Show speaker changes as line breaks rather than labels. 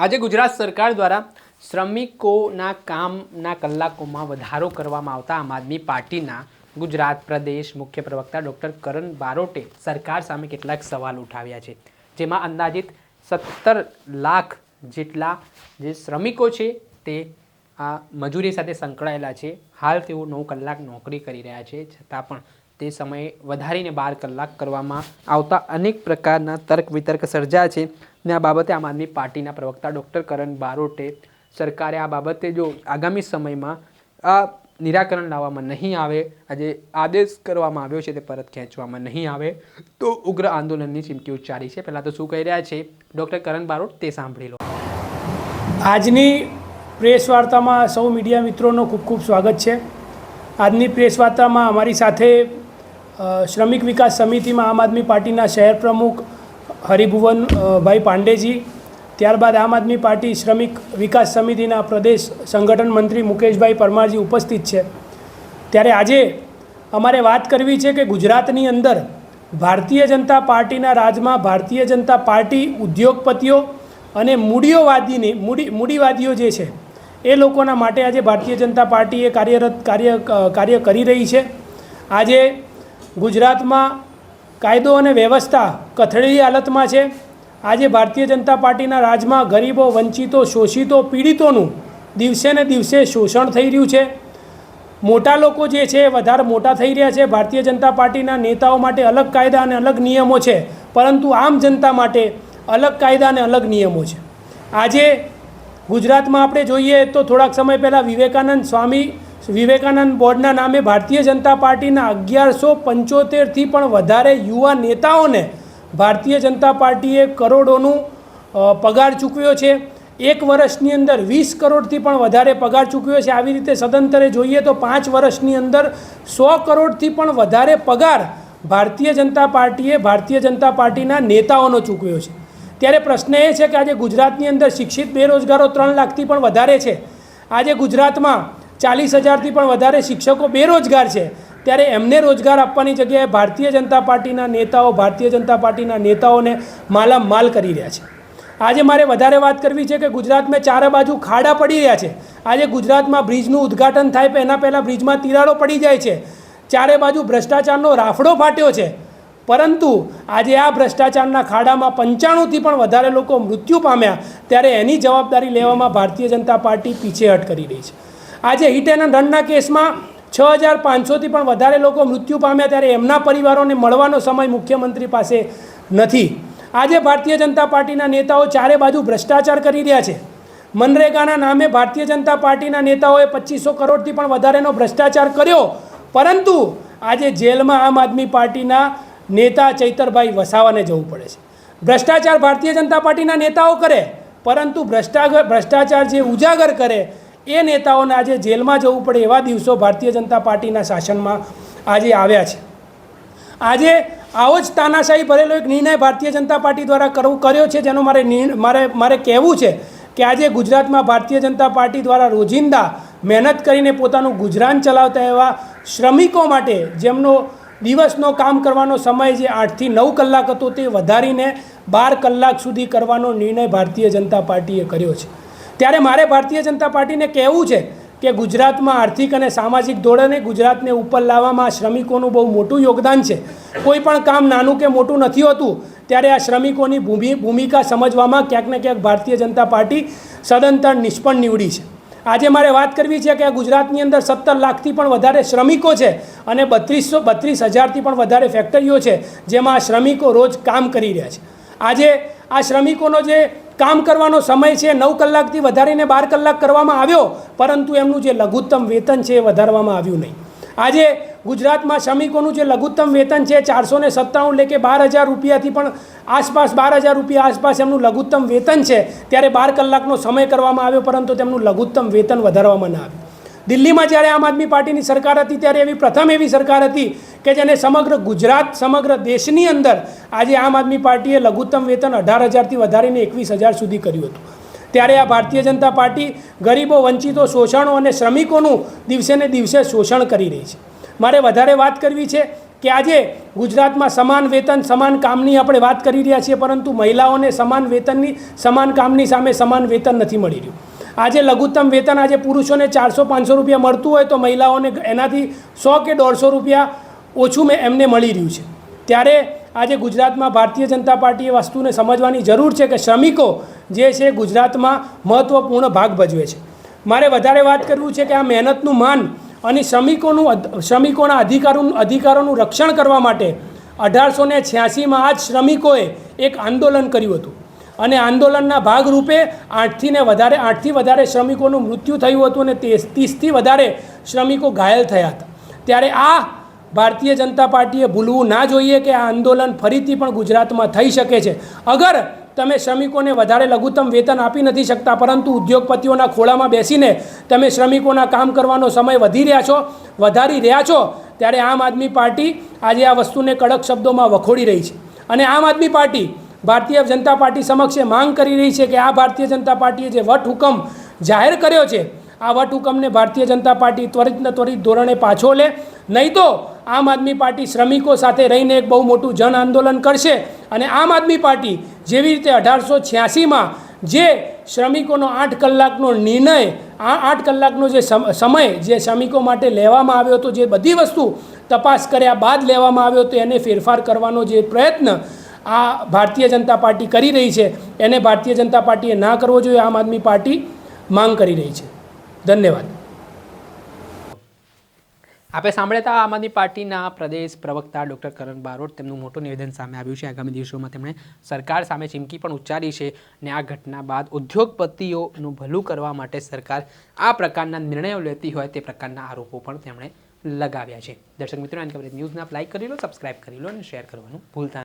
આજે ગુજરાત સરકાર દ્વારા શ્રમિકોના કામના કલાકોમાં વધારો કરવામાં આવતા આમ આદમી પાર્ટીના ગુજરાત પ્રદેશ મુખ્ય પ્રવક્તા ડૉક્ટર કરણ બારોટે સરકાર સામે કેટલાક સવાલ ઉઠાવ્યા છે, જેમાં અંદાજિત સત્તર લાખ જેટલા જે શ્રમિકો છે તે આ મજૂરી સાથે સંકળાયેલા છે. હાલ તેઓ નવ કલાક નોકરી કરી રહ્યા છે. છતાં પણ તે સમયે વધારીને બાર કલાક કરવામાં આવતા અનેક પ્રકારના તર્ક વિતર્ક સર્જાયા છે ને આ બાબતે આમ આદમી પાર્ટીના પ્રવક્તા ડૉક્ટર કરણ બારોટે સરકારે આ બાબતે જો આગામી સમયમાં આ નિરાકરણ લાવવામાં નહીં આવે, આજે આદેશ કરવામાં આવ્યો છે તે પરત ખેંચવામાં નહીં આવે, તો ઉગ્ર આંદોલનની ચીમકી ઉચ્ચારી છે. પહેલાં તો શું કહી રહ્યા છે? ડૉક્ટર કરણ બારોટ, તે સાંભળી લો.
આજની પ્રેસ વાર્તામાં સૌ મીડિયા મિત્રોનો ખૂબ ખૂબ સ્વાગત છે. આજની પ્રેસ વાર્તામાં અમારી સાથે શ્રમિક વિકાસ સમિતિમાં આમ આદમી પાર્ટીના શહેર પ્રમુખ હરિભુવનભાઈ પાંડેજી, ત્યારબાદ આમ આદમી પાર્ટી શ્રમિક વિકાસ સમિતિના પ્રદેશ સંગઠન મંત્રી મુકેશભાઈ પરમારજી ઉપસ્થિત છે. ત્યારે આજે અમારે વાત કરવી છે કે ગુજરાતની અંદર ભારતીય જનતા પાર્ટીના રાજમાં ભારતીય જનતા પાર્ટી ઉદ્યોગપતિઓ અને મૂડીઓવાદીની મૂડી, મૂડીવાદીઓ જે છે, એ લોકોના માટે આજે ભારતીય જનતા પાર્ટીએ કાર્યરત, કાર્ય કાર્ય કરી રહી છે. આજે ગુજરાતમાં કાયદો અને વ્યવસ્થા કથળેલી હાલતમાં છે. આજે ભારતીય જનતા પાર્ટીના રાજમાં ગરીબો, વંચિતો, શોષિતો, પીડિતોનું દિવસે ને દિવસે શોષણ થઈ રહ્યું છે. મોટા લોકો જે છે વધારે મોટા થઈ રહ્યા છે. ભારતીય જનતા પાર્ટીના નેતાઓ માટે અલગ કાયદા અને અલગ નિયમો છે. પરંતુ આમ જનતા માટે અલગ કાયદા અને અલગ નિયમો છે. આજે ગુજરાતમાં આપણે જોઈએ તો થોડાક સમય પહેલાં વિવેકાનંદ સ્વામી વિવેકાનંદ બોર્ડના નામે ભારતીય જનતા પાર્ટીના અગિયારસો પંચોતેરથી પણ વધારે યુવા નેતાઓને ભારતીય જનતા પાર્ટીએ કરોડોનું પગાર ચૂકવ્યો છે. એક વર્ષની અંદર વીસ કરોડથી પણ વધારે પગાર ચૂકવ્યો છે. આવી રીતે સદંતરે જોઈએ તો પાંચ વર્ષની અંદર સો કરોડથી પણ વધારે પગાર ભારતીય જનતા પાર્ટીએ ભારતીય જનતા પાર્ટીના નેતાઓનો ચૂકવ્યો છે. ત્યારે પ્રશ્ન એ છે કે આજે ગુજરાતની અંદર શિક્ષિત બેરોજગારો ત્રણ લાખથી પણ વધારે છે. આજે ગુજરાતમાં ચાલીસ હજારથી પણ વધારે શિક્ષકો બેરોજગાર છે. ત્યારે એમને રોજગાર આપવાની જગ્યાએ ભારતીય જનતા પાર્ટીના નેતાઓ, ભારતીય જનતા પાર્ટીના નેતાઓને માલામાલ કરી રહ્યા છે. આજે મારે વધારે વાત કરવી છે કે ગુજરાતમાં ચારે બાજુ ખાડા પડી રહ્યા છે. આજે ગુજરાતમાં બ્રિજનું ઉદ્ઘાટન થાય એના પહેલાં બ્રિજમાં તિરાડો પડી જાય છે. ચારે બાજુ ભ્રષ્ટાચારનો રાફડો ફાટ્યો છે. પરંતુ આજે આ ભ્રષ્ટાચારના ખાડામાં પંચાણુંથી પણ વધારે લોકો મૃત્યુ પામ્યા. ત્યારે એની જવાબદારી લેવામાં ભારતીય જનતા પાર્ટી પીછેહટ કરી રહી છે. આજે હિટ એન્ડ રનના કેસમાં છ હજાર પાંચસોથી પણ વધારે લોકો મૃત્યુ પામ્યા ત્યારે એમના પરિવારોને મળવાનો સમય મુખ્યમંત્રી પાસે નથી. આજે ભારતીય જનતા પાર્ટીના નેતાઓ ચારે બાજુ ભ્રષ્ટાચાર કરી રહ્યા છે. મનરેગાના નામે ભારતીય જનતા પાર્ટીના નેતાઓએ પચીસો કરોડથી પણ વધારેનો ભ્રષ્ટાચાર કર્યો. પરંતુ આજે જેલમાં આમ આદમી પાર્ટીના નેતા ચૈતરભાઈ વસાવાને જવું પડે છે. ભ્રષ્ટાચાર ભારતીય જનતા પાર્ટીના નેતાઓ કરે, પરંતુ ભ્રષ્ટા ભ્રષ્ટાચાર જે ઉજાગર કરે એ નેતાઓને આજે જેલમાં જવું પડે એવા દિવસો ભારતીય જનતા પાર્ટીના શાસનમાં આજે આવ્યા છે. આજે આવો જ તાનાશાહી ભરેલો એક નિર્ણય ભારતીય જનતા પાર્ટી દ્વારા કરવું, કર્યો છે જેનો મારે મારે મારે કહેવું છે કે આજે ગુજરાતમાં ભારતીય જનતા પાર્ટી દ્વારા રોજિંદા મહેનત કરીને પોતાનું ગુજરાન ચલાવતા એવા શ્રમિકો માટે જેમનો દિવસનો કામ કરવાનો સમય જે આઠથી નવ કલાક હતો તે વધારીને બાર કલાક સુધી કરવાનો નિર્ણય ભારતીય જનતા પાર્ટીએ કર્યો છે. ત્યારે મારે ભારતીય જનતા પાર્ટીને કહેવું છે કે ગુજરાતમાં આર્થિક અને સામાજિક ધોરણે ગુજરાતને ઉપર લાવવામાં શ્રમિકોનું બહુ મોટું યોગદાન છે. કોઈ પણ કામ નાનું કે મોટું નથી હોતું, ત્યારે આ શ્રમિકોની ભૂમિ, ભૂમિકા સમજવામાં ક્યાંક ને ક્યાંક ભારતીય જનતા પાર્ટી સદંતર નિષ્ફળ નીવડી છે. આજે મારે વાત કરવી છે કે ગુજરાતની અંદર સત્તર લાખથી પણ વધારે શ્રમિકો છે અને બત્રીસો, બત્રીસ હજારથી પણ વધારે ફેક્ટરીઓ છે, જેમાં શ્રમિકો રોજ કામ કરી રહ્યા છે. આજે આ શ્રમિકોનો જે કામ કરવાનો સમય છે, નવ કલાકથી વધારીને બાર કલાક કરવામાં આવ્યો, પરંતુ એમનું જે લઘુત્તમ વેતન છે એ વધારવામાં આવ્યું નહીં. આજે ગુજરાતમાં શ્રમિકોનું જે લઘુત્તમ વેતન છે, ચારસો ને સત્તાણું એટલે કે બાર હજાર રૂપિયાથી પણ આસપાસ, બાર હજાર રૂપિયા આસપાસ એમનું લઘુત્તમ વેતન છે, ત્યારે બાર કલાકનો સમય કરવામાં આવ્યો, પરંતુ તેમનું લઘુત્તમ વેતન વધારવામાં ના આવ્યું. દિલ્હીમાં જ્યારે આમ આદમી પાર્ટીની સરકાર હતી, ત્યારે એવી પ્રથમ એવી સરકાર હતી કે જેને સમગ્ર ગુજરાત, સમગ્ર દેશની અંદર આજે આમ આદમી પાર્ટીએ લઘુત્તમ વેતન અઢાર હજારથી વધારીને એકવીસ હજાર સુધી કર્યું હતું. ત્યારે આ ભારતીય જનતા પાર્ટી ગરીબો, વંચિતો, શોષણો અને શ્રમિકોનું દિવસે ને દિવસે શોષણ કરી રહી છે. મારે વધારે વાત કરવી છે કે આજે ગુજરાતમાં સમાન વેતન, સમાન કામની આપણે વાત કરી રહ્યા છીએ, પરંતુ મહિલાઓને સમાન વેતનની, સમાન કામની સામે સમાન વેતન નથી મળી રહ્યું. આજે લઘુત્તમ વેતન, આજે પુરુષોને ચારસો પાંચસો રૂપિયા મળતું હોય તો મહિલાઓને એનાથી સો કે દોઢસો રૂપિયા ઓછું મેં, એમને મળી રહ્યું છે. ત્યારે આજે ગુજરાતમાં ભારતીય જનતા પાર્ટીએ વસ્તુને સમજવાની જરૂર છે કે શ્રમિકો જે છે ગુજરાતમાં મહત્ત્વપૂર્ણ ભાગ ભજવે છે. મારે વધારે વાત કરવું છે કે આ મહેનતનું માન અને શ્રમિકોનું શ્રમિકોના અધિકારોનું અધિકારોનું રક્ષણ કરવા માટે અઢારસો ને છ્યાસીમાં આ જ શ્રમિકોએ એક આંદોલન કર્યું હતું. અને આંદોલનના ભાગરૂપે આઠથી ને વધારે, આઠથી વધારે શ્રમિકોનું મૃત્યુ થયું હતું અને ત્રીસથી વધારે શ્રમિકો ઘાયલ થયા હતા. ત્યારે આ ભારતીય જનતા પાર્ટીએ ભૂલવું ના જોઈએ કે આ આંદોલન ફરીથી પણ ગુજરાતમાં થઈ શકે છે. અગર તમે શ્રમિકોને વધારે લઘુત્તમ વેતન આપી નથી શકતા, પરંતુ ઉદ્યોગપતિઓના ખોળામાં બેસીને તમે શ્રમિકોના કામ કરવાનો સમય વધી રહ્યા છો, વધારી રહ્યા છો, ત્યારે આમ આદમી પાર્ટી આજે આ વસ્તુને કડક શબ્દોમાં વખોડી રહી છે. અને આમ આદમી પાર્ટી ભારતીય જનતા પાર્ટી સમક્ષ માંગ કરી રહી છે કે આ ભારતીય જનતા પાર્ટીએ જે વટ હુકમ જાહેર કર્યો છે, આ વટ હુકમને ભારતીય જનતા પાર્ટી ત્વરિતને ત્વરિત ધોરણે પાછો લે. નહીં તો આમ આદમી પાર્ટી શ્રમિકો સાથે રહીને એક બહુ મોટું જન આંદોલન કરશે અને આમ આદમી પાર્ટી જેવી રીતે અઢારસો છ્યાસીમાં જે શ્રમિકોનો આઠ કલાકનો નિર્ણય, આ આઠ કલાકનો જે સમ- સમય જે શ્રમિકો માટે લેવામાં આવ્યો હતો, જે બધી વસ્તુ તપાસ કર્યા બાદ લેવામાં આવ્યો હતો, એને ફેરફાર કરવાનો જે પ્રયત્ન આ ભારતીય જનતા પાર્ટી કરી રહી છે, એને ભારતીય જનતા પાર્ટીએ ના કરવો જોઈએ, આમ આદમી પાર્ટી માંગ કરી રહી છે. ધન્યવાદ.
આપણે સાંભળ્યા આમ આદમી પાર્ટીના પ્રદેશ પ્રવક્તા ડૉક્ટર કરણ બારોટ તેમનું મોટું નિવેદન સામે આવ્યું છે આગામી દિવસોમાં તેમણે સરકાર સામે ચીમકી પણ ઉચ્ચારી છે અને આ ઘટના બાદ ઉદ્યોગપતિઓનું ભલું કરવા માટે સરકાર આ પ્રકારના નિર્ણયો લેતી હોય તે પ્રકારના આરોપો પણ તેમણે લગાવ્યા છે દર્શક મિત્રો એન કવરેજ ન્યૂઝના લાઈક કરી લો, સબસ્ક્રાઇબ કરી લો અને શેર કરવાનું ભૂલતા.